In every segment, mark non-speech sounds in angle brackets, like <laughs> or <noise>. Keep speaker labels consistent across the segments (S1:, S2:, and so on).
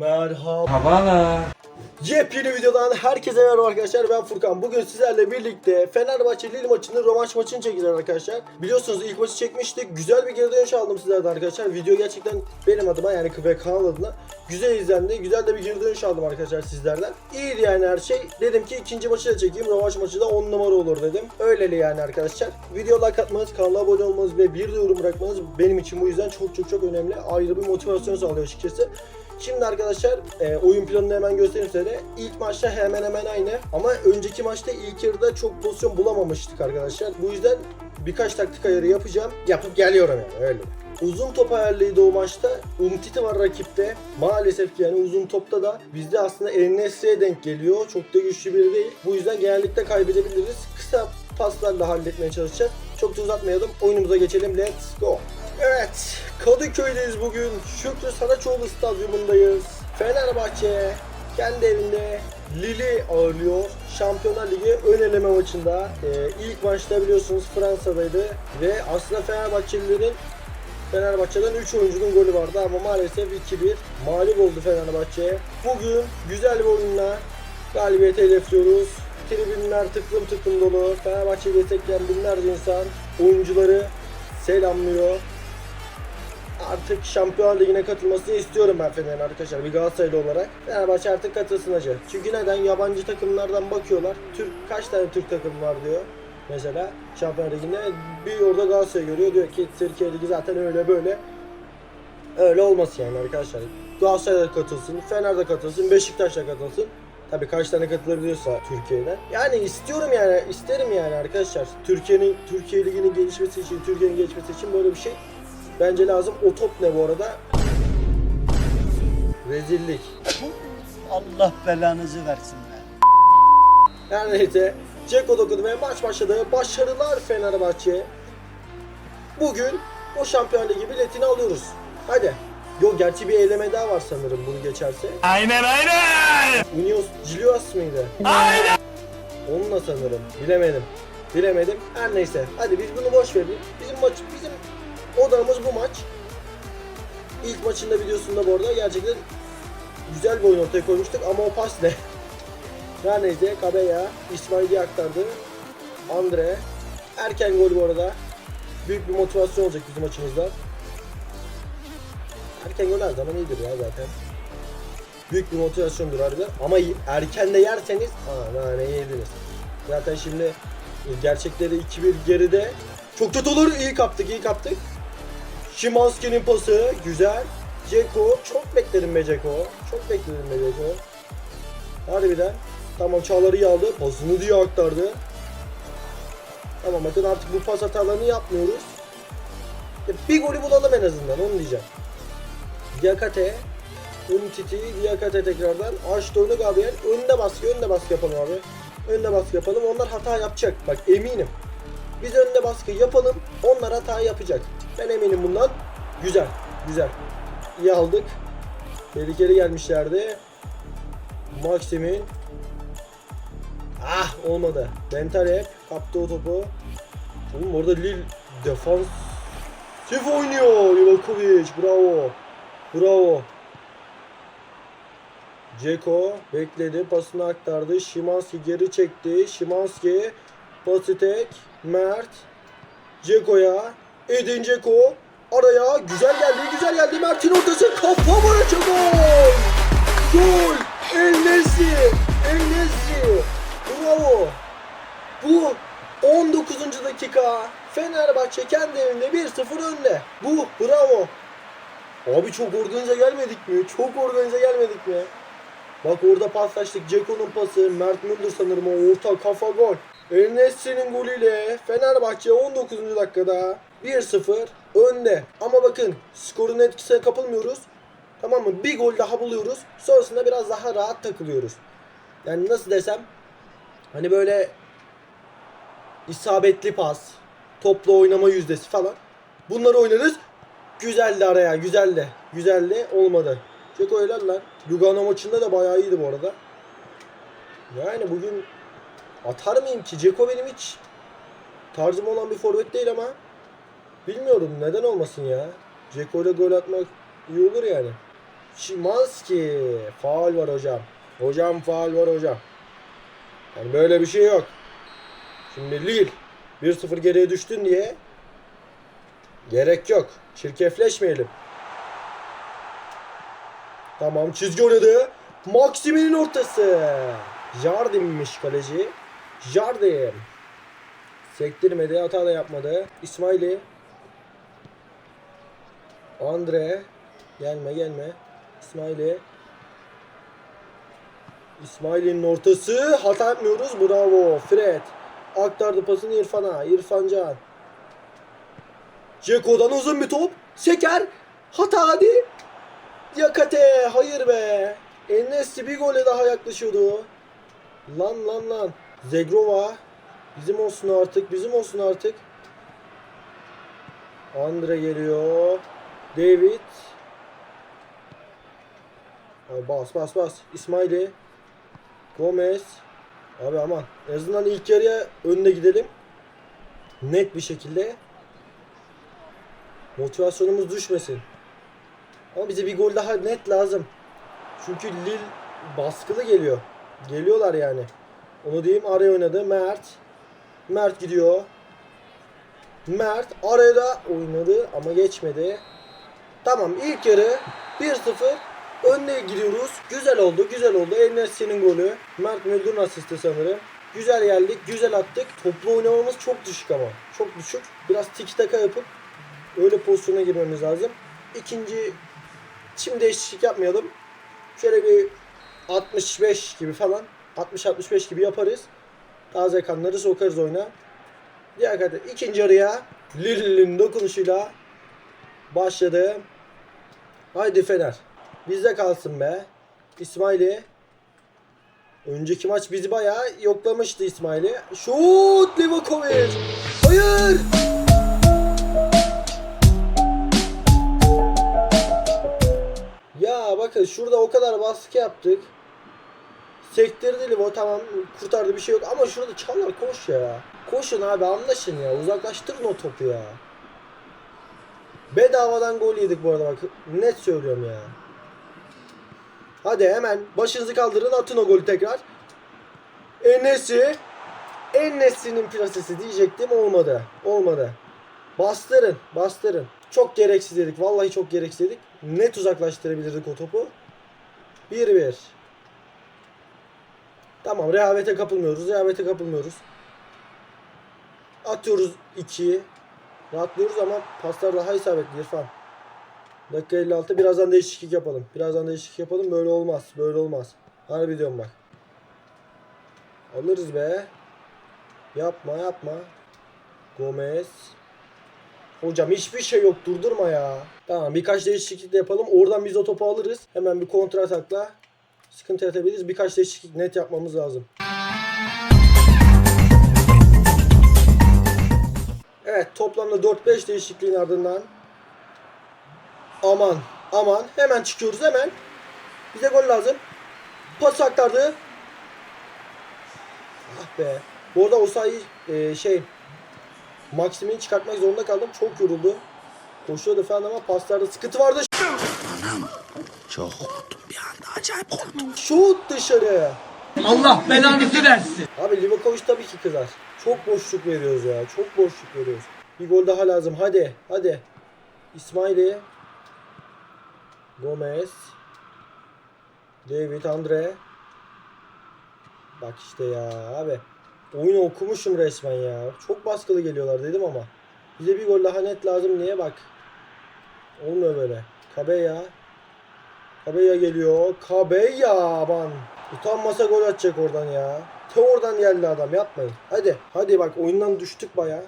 S1: Merhaba.
S2: Havalar.
S1: Yepyeni videodan herkese merhaba arkadaşlar ben Furkan. Bugün sizlerle birlikte Fenerbahçe Lille maçının rövanş maçını çekeceğiz arkadaşlar. Biliyorsunuz ilk maçı çekmiştik. Güzel bir geri dönüş aldım sizlerden arkadaşlar. Video gerçekten benim adıma yani ve kanal adına güzel izlendi. Güzel de bir geri dönüş aldım arkadaşlar sizlerden. İyiydi yani her şey. Dedim ki ikinci maçı da çekeyim. Rövanş maçı da 10 numara olur dedim. Öyleli yani arkadaşlar. Video like atmanız, kanala abone olmanız ve bir de yorum bırakmanız benim için bu yüzden çok çok çok önemli. Ayrı bir motivasyon sağlıyor açıkçası. Şimdi arkadaşlar e, oyun planını hemen göstereyim size. İlk maçta hemen hemen aynı ama önceki maçta ilk yarıda çok pozisyon bulamamıştık arkadaşlar. Bu yüzden birkaç taktik ayarı yapacağım. Yapıp geliyorum yani öyle. Uzun top ayarlıydı o maçta. Umtiti var rakipte. Maalesef ki yani uzun topta da bizde aslında Enes'e denk geliyor. Çok da güçlü biri değil. Bu yüzden genellikle kaybedebiliriz. Kısa paslarla halletmeye çalışacağız. Çok da uzatmayalım. Oyunumuza geçelim. Let's go. Evet, Kadıköy'deyiz bugün. Şükrü Saraçoğlu stadyumundayız. Fenerbahçe kendi evinde Lille ağırlıyor. Şampiyonlar Ligi ön eleme maçında. Ee, ilk maçta biliyorsunuz Fransa'daydı ve aslında Fenerbahçelilerin Fenerbahçe'den 3 oyuncunun golü vardı ama maalesef 2-1 mağlup oldu Fenerbahçe. Bugün güzel bir oyunla galibiyete hedefliyoruz. Tribünler tıklım tıklım dolu. Fenerbahçe'yi destekleyen binlerce insan oyuncuları selamlıyor. Artık Şampiyonlar Ligi'ne katılmasını istiyorum ben Fener'in arkadaşlar bir Galatasaraylı olarak. Fenerbahçe artık katılsın hacı. Çünkü neden? Yabancı takımlardan bakıyorlar. Türk kaç tane Türk takım var diyor. Mesela Şampiyonlar Ligi'nde bir orada Galatasaray görüyor. Diyor ki Türkiye Ligi zaten öyle böyle. Öyle olmasın yani arkadaşlar. Galatasaray da katılsın, Fener de katılsın, Beşiktaş da katılsın. Tabii kaç tane katılabiliyorsa Türkiye'den. Yani istiyorum yani, isterim yani arkadaşlar. Türkiye'nin Türkiye Ligi'nin gelişmesi için, Türkiye'nin geçmesi için böyle bir şey bence lazım. O top ne bu arada? Rezillik.
S3: Allah belanızı versin be.
S1: Her neyse. Ceko dokudu ve maç başladı. Başarılar Fenerbahçe. Bugün o Şampiyon Ligi biletini alıyoruz. Hadi. Yok gerçi bir eleme daha var sanırım bunu geçerse.
S2: Aynen aynen.
S1: Unios Gilios mıydı? Aynen. Onunla sanırım. Bilemedim. Bilemedim. Her neyse. Hadi biz bunu boş verelim. Bizim maç bizim odamız bu maç. İlk maçında videosunda bu arada gerçekten güzel bir oyun ortaya koymuştuk ama o pas ne? <laughs> Her neyse Kabeya İsmail'i aktardı. Andre erken gol bu arada. Büyük bir motivasyon olacak bizim maçımızda. Erken gol her zaman iyidir ya zaten. Büyük bir motivasyondur harbiden. Ama erken de yerseniz aa ne yediniz. Zaten şimdi gerçekleri 2-1 geride. Çok kötü olur. İyi kaptık, iyi kaptık. Şimanski'nin pası güzel. Ceko çok bekledim be Ceko. Çok bekledim be Ceko. Harbiden. Tamam Çağlar'ı aldı. Pasını diye aktardı. Tamam bakın artık bu pas hatalarını yapmıyoruz. Ya bir golü bulalım en azından onu diyeceğim. Diakate. Umtiti, Diakate tekrardan. Açtı önü Gabriel. Önde baskı, önde baskı yapalım abi. Önde baskı yapalım. Onlar hata yapacak. Bak eminim. Biz önde baskı yapalım. Onlar hata yapacak. Ben eminim bundan. Güzel. Güzel. İyi aldık. Tehlikeli gelmişlerdi. Maximin. Ah olmadı. Bentaleb kaptı o topu. Oğlum orada Lille defans Sif oynuyor. Livakovic. Bravo. Bravo. Ceko bekledi. Pasını aktardı. Şimanski geri çekti. Şimanski pası tek. Mert. Ceko'ya. Edin Ceko. Araya. Güzel geldi. Güzel geldi. Mert'in ortası. Kafa vuruşu gol. Gol. El Nesri. Bravo. Bu 19. dakika. Fenerbahçe kendi evinde 1-0 önde. Bu bravo. Abi çok organize gelmedik mi? Çok organize gelmedik mi? Bak orada paslaştık. Ceko'nun pası. Mert Müldür sanırım o orta kafa gol. El Nesri'nin golüyle Fenerbahçe 19. dakikada 1-0 önde. Ama bakın skorun etkisine kapılmıyoruz. Tamam mı? Bir gol daha buluyoruz. Sonrasında biraz daha rahat takılıyoruz. Yani nasıl desem hani böyle isabetli pas, toplu oynama yüzdesi falan. Bunları oynarız. Güzeldi araya, güzeldi. Güzeldi, olmadı. Ceko helal lan. Lugano maçında da bayağı iyiydi bu arada. Yani bugün atar mıyım ki? Ceko benim hiç tarzım olan bir forvet değil ama bilmiyorum neden olmasın ya. Ceko ile gol atmak iyi olur yani. Şimanski. Faul var hocam. Hocam faul var hocam. Yani böyle bir şey yok. Şimdi Lille 1-0 geriye düştün diye gerek yok. Çirkefleşmeyelim. Tamam çizgi oynadı. Maximin'in ortası. Jardim'miş kaleci. Jardim. Sektirmedi. Hata da yapmadı. İsmail'i. Andre. Gelme gelme. İsmail'i. İsmail'in ortası. Hata yapmıyoruz. Bravo. Fred. Aktardı pasını İrfan'a. İrfan Can. Ceko'dan uzun bir top. Seker. Hata hadi. Yakate. Hayır be. Enes'i bir gole daha yaklaşıyordu. Lan lan lan. Zegrova. Bizim olsun artık. Bizim olsun artık. Andre geliyor. David. Abi bas bas bas. İsmail'i. Gomez. Abi aman. En azından ilk yarıya önde gidelim. Net bir şekilde. Motivasyonumuz düşmesin. Ama bize bir gol daha net lazım. Çünkü Lille baskılı geliyor. Geliyorlar yani. Onu diyeyim araya oynadı. Mert. Mert gidiyor. Mert araya da oynadı ama geçmedi. Tamam ilk yarı 1-0 önde gidiyoruz. Güzel oldu, güzel oldu. Eline senin golü. Mert Müldür'ün asisti sanırım. Güzel geldik, güzel attık. Toplu oynamamız çok düşük ama. Çok düşük. Biraz tiki taka yapıp öyle pozisyona girmemiz lazım. İkinci Şimdi değişiklik yapmayalım. Şöyle bir 65 gibi falan 60-65 gibi yaparız. Taze kanları sokarız oyuna. Diğer kadar ikinci yarıya Lille'in dokunuşuyla başladı. Haydi Fener. Bizde kalsın be. İsmail'i. Önceki maç bizi bayağı yoklamıştı İsmail'i. Şut Livakovic. Hayır. Ya bakın şurada o kadar baskı yaptık. Sektirdi Livo tamam kurtardı bir şey yok ama şurada Çağlar koş ya. Koşun abi anlaşın ya uzaklaştırın o topu ya. Bedavadan gol yedik bu arada bak net söylüyorum ya. Hadi hemen başınızı kaldırın atın o golü tekrar. Enes'i Enes'inin plasesi diyecektim olmadı. Olmadı. Bastırın bastırın. Çok gereksiz dedik. Vallahi çok gereksiz dedik. Net uzaklaştırabilirdik o topu. 1-1. Tamam rehavete kapılmıyoruz. Rehavete kapılmıyoruz. Atıyoruz 2. Rahatlıyoruz ama paslar daha isabetli İrfan. Dakika 56 birazdan değişiklik yapalım. Birazdan değişiklik yapalım. Böyle olmaz. Böyle olmaz. Harbi diyorum bak. Alırız be. Yapma yapma. Gomez. Hocam hiçbir şey yok durdurma ya. Tamam birkaç değişiklik de yapalım. Oradan biz o topu alırız. Hemen bir kontra atakla sıkıntı yaratabiliriz. Birkaç değişiklik net yapmamız lazım. Evet toplamda 4-5 değişikliğin ardından aman aman hemen çıkıyoruz hemen. Bize gol lazım. Pas aktardı. Ah be. Bu arada Osayi e, şey Maksimini çıkartmak zorunda kaldım. Çok yoruldu. Koşuyordu falan ama paslarda sıkıntı vardı.
S2: Çok korktum bir anda acayip korktum.
S1: Şut dışarı.
S4: Allah belanızı versin.
S1: Abi Livakovic tabii ki kızar. Çok boşluk veriyoruz ya. Çok boşluk veriyoruz. Bir gol daha lazım. Hadi. Hadi. İsmail'i. Gomez. David Andre. Bak işte ya abi. Oyunu okumuşum resmen ya. Çok baskılı geliyorlar dedim ama. Bize bir gol daha net lazım niye bak. Olmuyor böyle. Kabeya. Kabeya geliyor. Kabeya aman. Utanmasa gol atacak oradan ya. Te oradan geldi adam yapmayın. Hadi. Hadi bak oyundan düştük baya.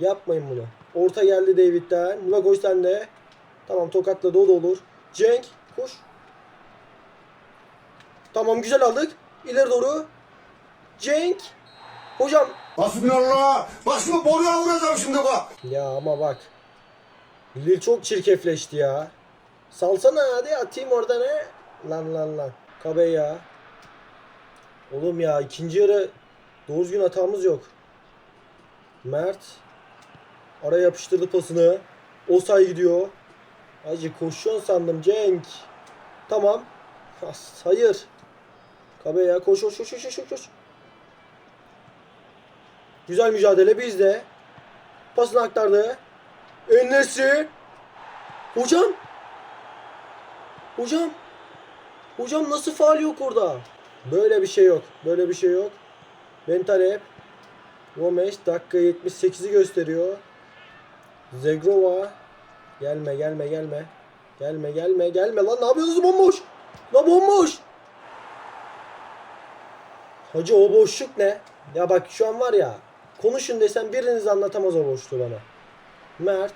S1: Yapmayın bunu. Orta geldi David'den. Buna koş sen de. Tamam tokatladı o da olur. Cenk koş. Tamam güzel aldık. İleri doğru. Cenk. Hocam.
S5: Hasbinallah. Başımı boruya vuracağım şimdi bak.
S1: Ya ama bak. Lil çok çirkefleşti ya. Salsana hadi atayım orada ne? Lan lan lan. Kabe ya. Oğlum ya ikinci yarı doğru düzgün hatamız yok. Mert. Araya yapıştırdı pasını. Osay gidiyor. Hacı koşuyorsun sandım Cenk. Tamam. As, hayır. Kabe ya koş koş koş koş koş. Güzel mücadele bizde. Pasını aktardı. Ennesi. Hocam. Hocam. Hocam nasıl faal yok orada? Böyle bir şey yok. Böyle bir şey yok. Bentaleb. Gomes dakika 78'i gösteriyor. Zegrova. Gelme gelme gelme. Gelme gelme gelme lan ne yapıyorsunuz bomboş? La bomboş. Hacı o boşluk ne? Ya bak şu an var ya konuşun desem biriniz anlatamaz o boşluğu bana. Mert.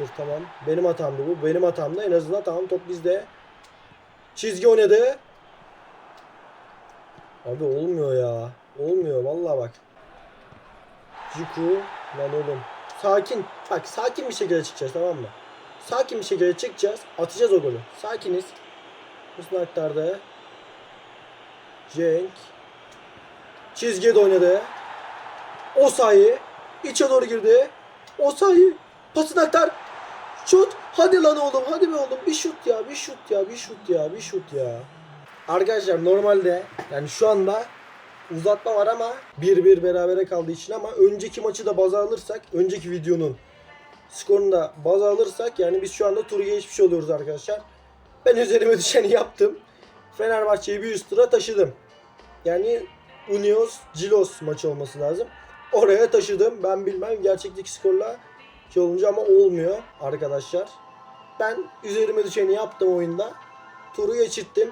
S1: Astır tamam. Benim hatamdı bu. Benim hatamdı. En azından tamam top bizde. Çizgi oynadı. Abi olmuyor ya. Olmuyor vallahi bak. Ciku lan oğlum. Sakin. Bak sakin bir şekilde çıkacağız tamam mı? Sakin bir şekilde çıkacağız. Atacağız o golü. Sakiniz. Hüsnü aktardı. Cenk. Çizgiye de oynadı. Osayi. içe doğru girdi. Osayi. Pasını aktar. Şut. Hadi lan oğlum. Hadi be oğlum. Bir şut ya. Bir şut ya. Bir şut ya. Bir şut ya. Arkadaşlar normalde yani şu anda uzatma var ama 1-1 berabere kaldığı için ama önceki maçı da baza alırsak önceki videonun skorunu da baza alırsak yani biz şu anda turu geçmiş oluyoruz arkadaşlar. Ben üzerime düşeni yaptım. Fenerbahçe'yi bir üst tura taşıdım. Yani Unios Cilos maçı olması lazım. Oraya taşıdım. Ben bilmem gerçekteki skorla şey olunca ama olmuyor arkadaşlar. Ben üzerime düşeni yaptım oyunda. Turu geçirttim.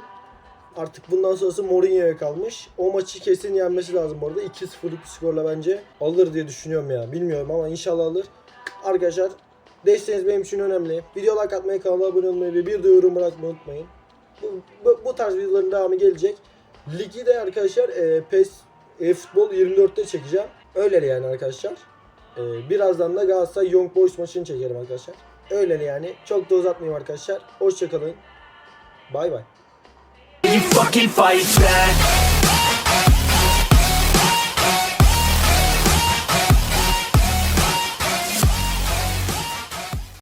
S1: Artık bundan sonrası Mourinho'ya kalmış. O maçı kesin yenmesi lazım bu arada. 2-0'lık bir skorla bence alır diye düşünüyorum ya. Bilmiyorum ama inşallah alır. Arkadaşlar desteğiniz benim için önemli. Video like atmayı, kanala abone olmayı ve bir de yorum bırakmayı unutmayın. Bu, bu, bu tarz videoların devamı gelecek. Ligi de arkadaşlar e, PES e-futbol 24'te çekeceğim. Öyle yani arkadaşlar. E, birazdan da Galatasaray Young Boys maçını çekerim arkadaşlar. Öyle yani. Çok da uzatmayayım arkadaşlar. Hoşçakalın. Bay bay.
S2: You fucking fight back.